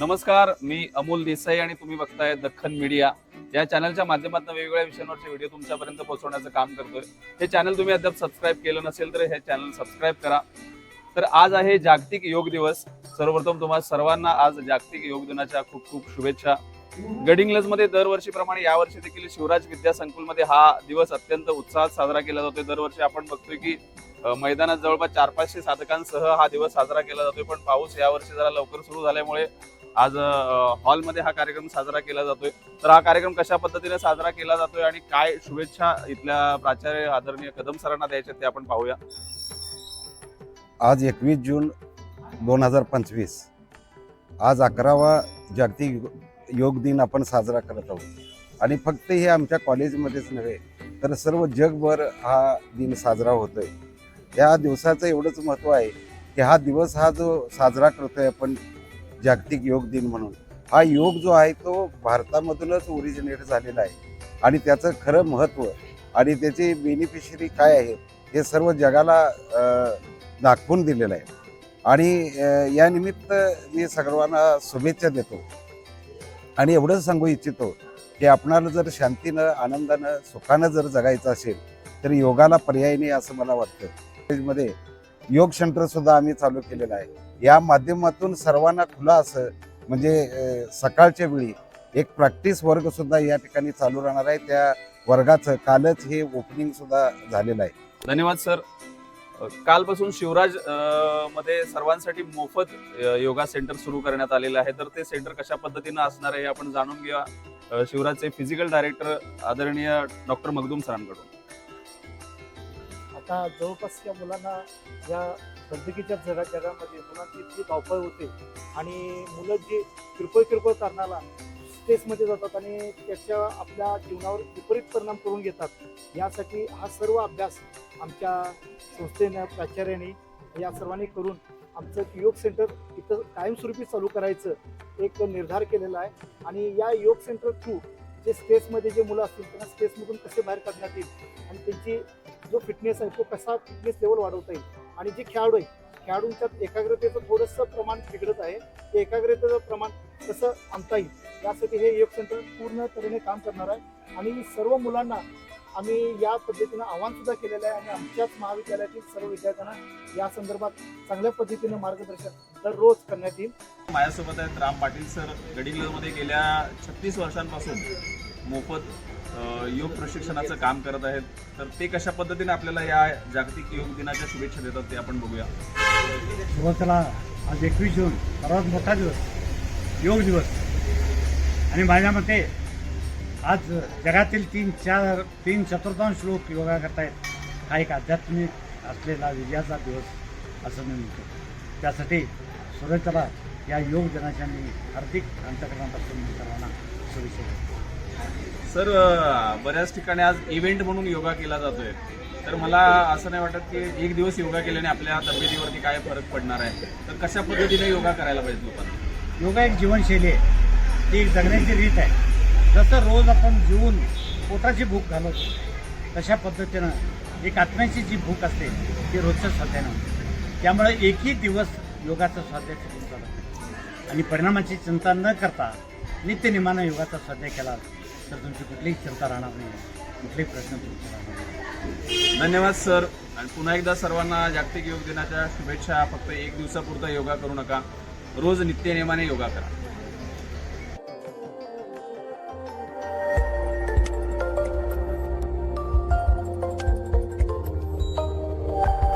नमस्कार मी अमोल देसाई आणि तुम्ही बघताय दख्खन मीडिया. या चॅनलच्या माध्यमातून वेगवेगळ्या विषयांवरचे व्हिडिओ तुमच्यापर्यंत पोहोचवण्याचं काम करतोय. हे चॅनल तुम्ही अद्याप सबस्क्राईब केलं नसेल तर हे चॅनल सबस्क्राईब करा. तर आज आहे जागतिक योग दिवस. सर्वप्रथम तुम्हाला सर्वांना आज जागतिक योग दिनाच्या खूप खूप शुभेच्छा. गडिंग्लजमध्ये दरवर्षीप्रमाणे यावर्षी देखील शिवराज विद्या संकुलमध्ये हा दिवस अत्यंत उत्साहात साजरा केला जातोय. दरवर्षी आपण बघतोय की मैदानात जवळपास चार पाचशे साधकांसह हा दिवस साजरा केला जातोय. पण पाऊस यावर्षी जरा लवकर सुरू झाल्यामुळे आज हॉलमध्ये हा कार्यक्रम साजरा केला जातोय. तर हा कार्यक्रम कशा पद्धतीने साजरा केला जातोय आणि काय शुभेच्छा इथल्या प्राचार्य आदरणीय कदम सरांना द्यायच्या ते आपण पाहूया. आज एकवीस जून दोन हजार पंचवीस. आज अकरावा जागतिक योग- दिन आपण साजरा करत आहोत. आणि फक्त हे आमच्या कॉलेजमध्येच नव्हे तर सर्व जगभर हा दिन साजरा होतोय. या दिवसाचं एवढंच महत्त्व आहे की हा दिवस हा जो साजरा करतोय आपण जागतिक योग दिन म्हणून. हा योग जो आहे तो भारतामधूनच ओरिजिनेट झालेला आहे. आणि त्याचं खरं महत्त्व आणि त्याचे बेनिफिशरी काय आहे हे सर्व जगाला दाखवून दिलेलं आहे. आणि यानिमित्त मी सर्वांना शुभेच्छा देतो. आणि एवढंच सांगू इच्छितो की आपणाला जर शांतीनं आनंदानं सुखानं जर जगायचं असेल तर योगाला पर्याय नाही असं मला वाटतं. कॉलेजमध्ये योग सेंटर सुद्धा आम्ही चालू केलेलं आहे. या माध्यमातून सर्वांना खुला असं म्हणजे सकाळच्या वेळी एक प्रॅक्टिस वर्ग सुद्धा या ठिकाणी चालू राहणार आहे. त्या वर्गाचं कालच हे ओपनिंग सुद्धा झालेलं आहे. धन्यवाद सर. कालपासून शिवराजमध्ये सर्वांसाठी मोफत योगा सेंटर सुरू करण्यात आलेलं आहे. तर ते सेंटर कशा पद्धतीनं असणार आहे हे आपण जाणून घेऊया. शिवराजचे फिजिकल डायरेक्टर आदरणीय डॉक्टर मगदूम सरांकडून. आता जवळपास त्या मुलांना या बंदुकीच्या जगा जगामध्ये मुलांची इतकी धावपळ होते आणि मुलं जी किरकोळ किरकोळ कारणाला स्ट्रेसमध्ये जातात आणि त्याच्या आपल्या जीवनावर विपरीत परिणाम करून घेतात. यासाठी हा सर्व अभ्यास आमच्या संस्थेनं प्राचार्याने या सर्वांनी करून आमचं योग सेंटर इथं कायमस्वरूपी चालू करायचं एक निर्धार केलेला आहे. आणि या योग सेंटर थ्रू जे स्ट्रेसमध्ये जे मुलं असतील त्यांना स्ट्रेसमधून कसे बाहेर काढण्यात येईल आणि त्यांची जो फिटनेस आहे तो कसा फिटनेस लेवल वाढवता येईल आणि जे खेळाडू आहे खेळाडूंच्यात एकाग्रतेचं थोडंसं प्रमाण बिघडत आहे. ते एकाग्रतेचं प्रमाण कसं आणता येईल यासाठी हे योग सेंटर पूर्ण तऱ्हेने काम करणार आहे. आणि सर्व मुलांना आम्ही या पद्धतीनं आव्हान सुद्धा केलेलं आहे आणि आमच्याच महाविद्यालयातील सर्व विद्यार्थ्यांना या संदर्भात चांगल्या पद्धतीनं मार्गदर्शन दररोज करण्यात येईल. माझ्यासोबत आहेत राम पाटील सर. गडिंग्लजमध्ये गेल्या छत्तीस वर्षांपासून मोफत योग प्रशिक्षणाचं काम करत आहेत. तर ते कशा पद्धतीने आपल्याला या जागतिक योग दिनाच्या शुभेच्छा देतात ते आपण बघूया. सुरुवातीला आज एकवीस जून सर्वात मोठा दिवस योग दिवस. आणि माझ्या मते आज जगातील तीन चार तीन चतुर्थांश लोक योगा करतायत. हा एक आध्यात्मिक असलेला विजयाचा दिवस असं मी म्हणतो. त्यासाठी सुरुवातीला या योग दिनाच्या मी हार्दिक अंतकरणापासून सर्वांना शुभेच्छा देतो. सर बऱ्याच ठिकाणी आज इव्हेंट म्हणून योगा केला जातोय. तर मला असं नाही वाटत की एक दिवस योगा केल्याने आपल्या तब्येतीवरती काय फरक पडणार आहे? तर कशा पद्धतीने योगा करायला पाहिजे लोकांना? योगा एक जीवनशैली आहे. ती एक जगण्याची रीत आहे. जसं रोज आपण जीवन पोटाची भूक घालवतो तशा पद्धतीनं एक आत्म्याची जी भूक असते ती रोजच्या स्वाध्यानं त्यामुळे एकही दिवस योगाचं स्वाध्याय चुकून चालत नाही. आणि परिणामाची चिंता न करता नित्यनिमानं योगाचा स्वाध्याय केला तर तुमची कुठलीही चिंता राहणार नाही. कुठलेही प्रश्न तुमचे राहणार नाही. धन्यवाद सर. आणि पुन्हा एकदा सर्वांना जागतिक योग दिनाच्या शुभेच्छा. फक्त एक दिवसापुरता योगा करू नका. रोज नित्यनेमाने योगा करा.